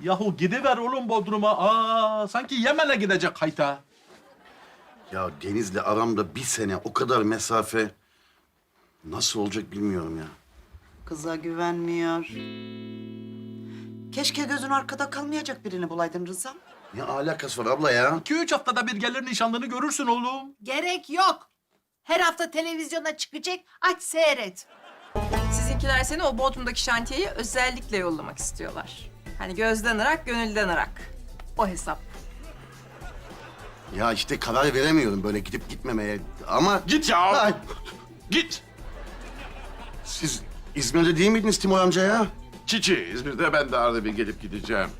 Yahu gidiver oğlum Bodrum'a. Aa, sanki Yemen'e gidecek hayta. Ya Deniz'le aramda bir sene o kadar mesafe nasıl olacak bilmiyorum ya. Kıza güvenmiyor. Keşke gözün arkada kalmayacak birini bulaydın Rıza. Ne alakası var abla ya? İki üç haftada bir gelir nişanlını görürsün oğlum. Gerek yok. Her hafta televizyona çıkacak, aç seyret. Sizinkiler seni o Bodrum'daki şantiyeye özellikle yollamak istiyorlar. Hani gözden ırak, gönülden ırak. O hesap. Ya işte karar veremiyorum böyle gidip gitmemeye. Ama Git ya. Ay, Git. siz İzmir'de değil miydiniz Timur amca ya? Çiçi, İzmir'de ben de arada bir gelip gideceğim.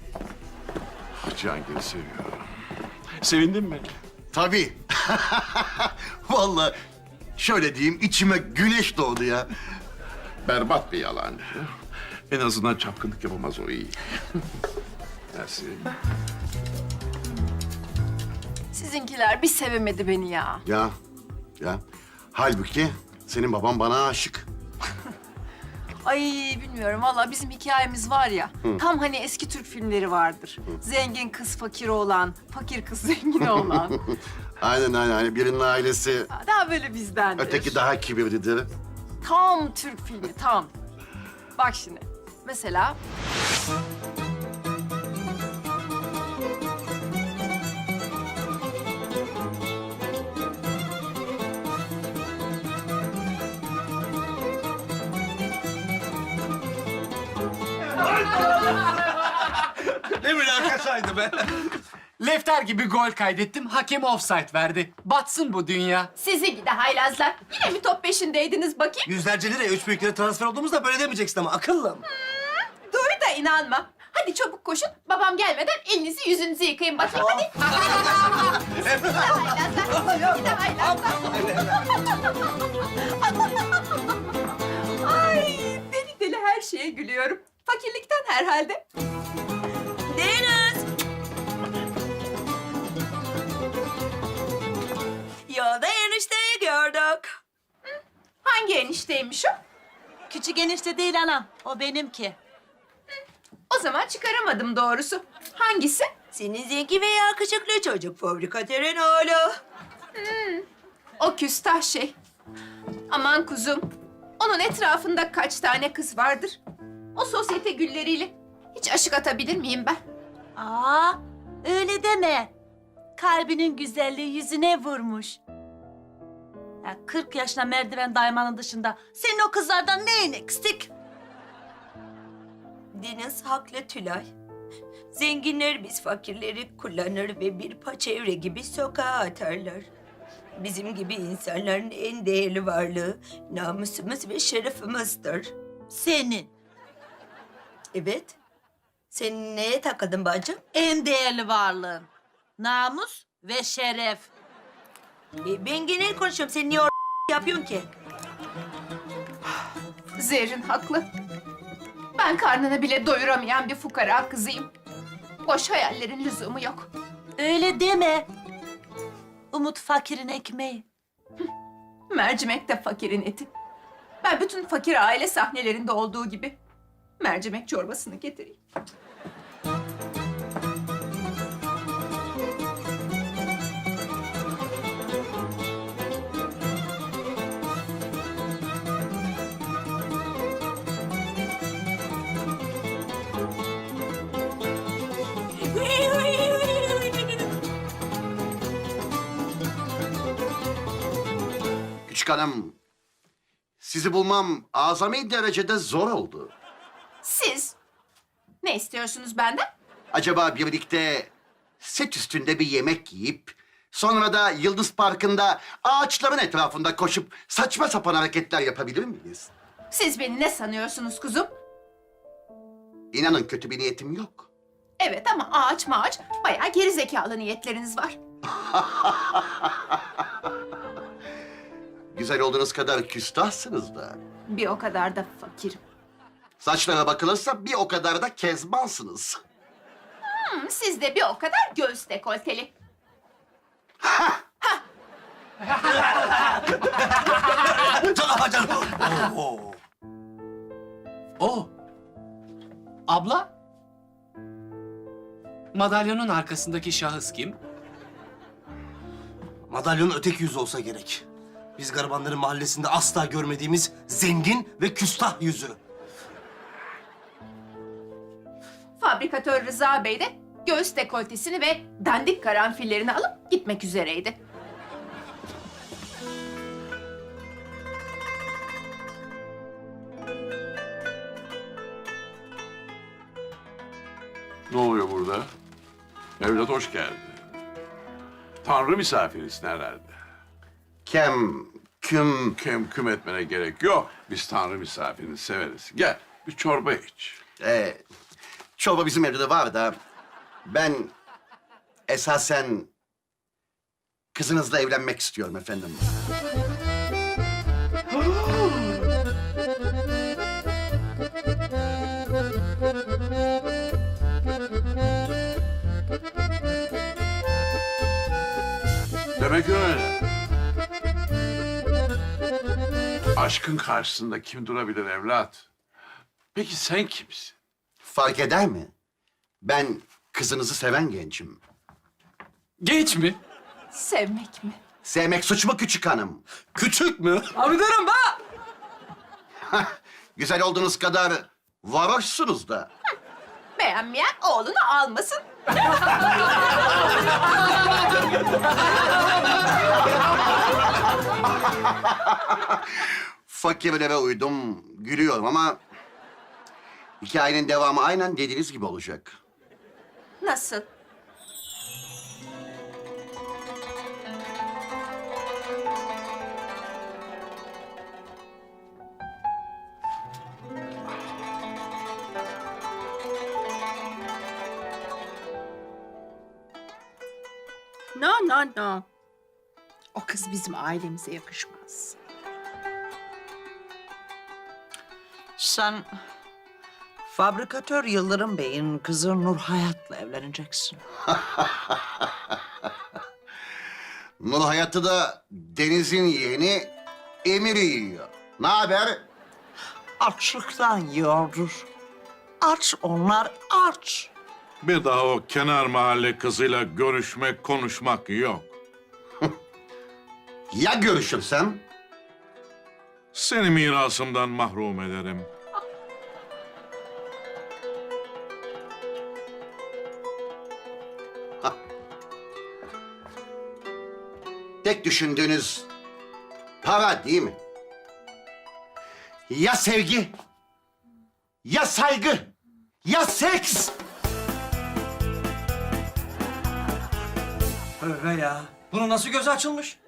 Cihangir'i seviyorum. Sevindin mi? Tabii. Vallahi şöyle diyeyim içime güneş doğdu ya. Berbat bir yalan. En azından çapkınlık yapamaz o iyi. Mersi. Sizinkiler bir sevemedi beni ya. Ya, ya. Halbuki senin baban bana aşık. Ay bilmiyorum valla bizim hikayemiz var ya. Tam hani eski Türk filmleri vardır. Zengin kız fakir olan, fakir kız zengin olan. Aynen aynen. Hani birinin ailesi, daha böyle bizdendir. öteki daha kibirlidir. Tam Türk filmi tam. Bak şimdi mesela Ne münakaşaydı be. Lefter gibi gol kaydettim. Hakem offside verdi. Batsın bu dünya. sizi gide haylazlar. Yine mi top peşindeydiniz bakayım? Yüzlerce liraya üç büyüklere transfer olduğumuzda böyle demeyeceksin ama akıllım. Duy da inanma. Hadi çabuk koşun. Babam gelmeden elinizi yüzünüzü yıkayın bakayım hadi. Gide haylazlar. Gide haylazlar. Ay deli deli her şeye gülüyorum. Fakirlikten herhalde. Deniz! Yolda enişteyi gördük. Hangi enişteymiş o? Küçük enişte değil anam, o benimki. O zaman çıkaramadım doğrusu. Hangisi? Senin zengin ve yakışıklı çocuk fabrikatörün oğlu. O küstah şey. Aman kuzum. Onun etrafında kaç tane kız vardır? O sosyete gülleriyle hiç aşık atabilir miyim ben? Aa, öyle deme. Kalbinin güzelliği yüzüne vurmuş. Ya 40 yaşına merdiven daymanın dışında senin o kızlardan neyin eksik? Deniz haklı Tülay. Zenginler biz fakirleri kullanır ve bir paçevre gibi sokağa atarlar. Bizim gibi insanların en değerli varlığı namusumuz ve şerefimizdir. Senin Evet. Sen neye takıldın bacım? en değerli varlığın. Namus ve şeref. E, ben genel konuşuyorum. Sen niye o yapıyorsun ki? Zerrin haklı. Ben karnını bile doyuramayan bir fukara kızıyım. Boş hayallerin lüzumu yok. Öyle deme. Umut fakirin ekmeği. Mercimek de fakirin eti. Ben bütün fakir aile sahnelerinde olduğu gibi mercimek çorbasını getireyim. Küçük hanım, sizi bulmam azami derecede zor oldu. Siz ne istiyorsunuz benden? Acaba birlikte set üstünde bir yemek yiyip sonra da Yıldız Parkı'nda ağaçların etrafında koşup saçma sapan hareketler yapabilir miyiz? Siz beni ne sanıyorsunuz kuzum? İnanın kötü bir niyetim yok. Evet ama ağaç mağaç bayağı geri zekalı niyetleriniz var. Güzel olduğunuz kadar küstahsınız da. Bir o kadar da fakirim. Saçlara bakılırsa bir o kadar da kezbansınız. Hmm, siz de bir o kadar göğüs dekolteli. O. Abla. Madalyonun arkasındaki şahıs kim? Madalyonun öteki yüzü olsa gerek. Biz garibanların mahallesinde asla görmediğimiz zengin ve küstah yüzü. Fabrikatör Rıza Bey de göğüs dekoltesini ve dandik karanfillerini alıp gitmek üzereydi. Ne oluyor burada? Evlat hoş geldin. Tanrı misafirisin herhalde. Kem, küm... Kem küm etmene gerek yok. Biz Tanrı misafirini severiz. Gel bir çorba iç. E, çorba bizim evde de var da... Ben esasen kızınızla evlenmek istiyorum efendim. Demek öyle. Aşkın karşısında kim durabilir evlat? Peki sen kimsin? Fark eder mi? Ben kızınızı seven gencim. Genç mi? Sevmek mi? Sevmek suç mu küçük hanım? Küçük mü? Abi durun be! Güzel olduğunuz kadar varoşsunuz da. Beğenmeyen oğlunu almasın. Fakirlere uydum, gülüyorum ama... Hikayenin devamı aynen dediğiniz gibi olacak. Nasıl? No, no, no. O kız bizim ailemize yakışmaz. Sen fabrikatör Yıldırım Bey'in kızı Nur Hayat'la evleneceksin. Nur Hayat'ı da Deniz'in yeğeni Emir'i yiyor. Ne haber? Açlıktan yiyordur. Aç onlar aç. Bir daha o kenar mahalle kızıyla görüşmek, konuşmak yok. Ya görüşürsem? Seni mirasımdan mahrum ederim. Tek düşündüğünüz para değil mi? Ya sevgi? Ya saygı? Ya seks? Öyle ya. Bunu nasıl göz açılmış?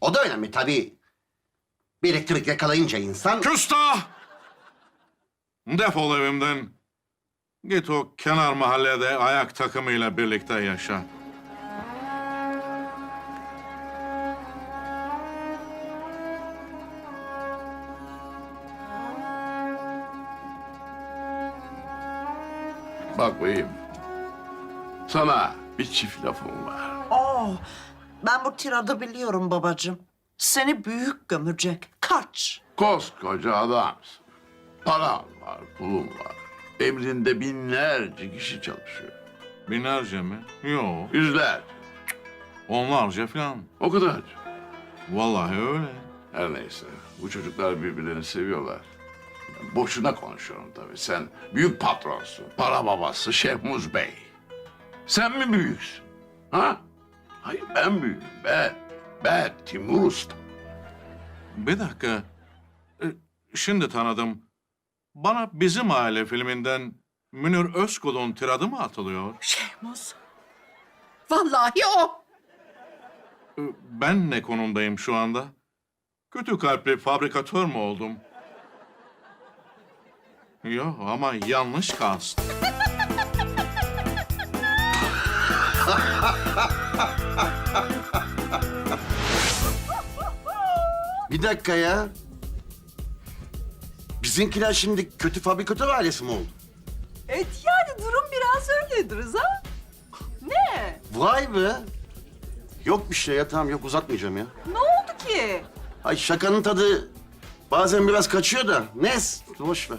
O da önemli tabii. Bir elektrik yakalayınca insan... Küstah! Defol evimden. Git o kenar mahallede ayak takımıyla birlikte yaşa. Bak beyim. Sana bir çift lafım var. Oh, ben bu tiradı biliyorum babacığım. Seni büyük gömecek. Kaç. Koskoca adamsın. Paran var, pulun var. Emrinde binlerce kişi çalışıyor. Binlerce mi? Yok. Yüzlerce. Onlarca falan. O kadar. Vallahi öyle. Her neyse. Bu çocuklar birbirlerini seviyorlar. Boşuna konuşuyorum tabii. Sen büyük patronsun. Para babası Şehmuz Bey. Sen mi büyüksün? Ha? Hayır ben büyüğüm. Ben. Ben Timur Usta. Bir dakika. E, Şimdi tanıdım. Bana bizim aile filminden Münir Özkul'un tiradı mı atılıyor? Şehmuz. Vallahi o. E, Ben ne konumdayım şu anda? Kötü kalpli fabrikatör mü oldum? Yok ama yanlış kast. Bir dakika ya. Bizimkiler şimdi kötü fabrikatör ailesi mi oldu? Evet yani durum biraz öyledir Rıza. Ne? Vay be. Yok bir şey ya tamam yok uzatmayacağım ya. Ne oldu ki? Ay şakanın tadı bazen biraz kaçıyor da. Neyse boş ver.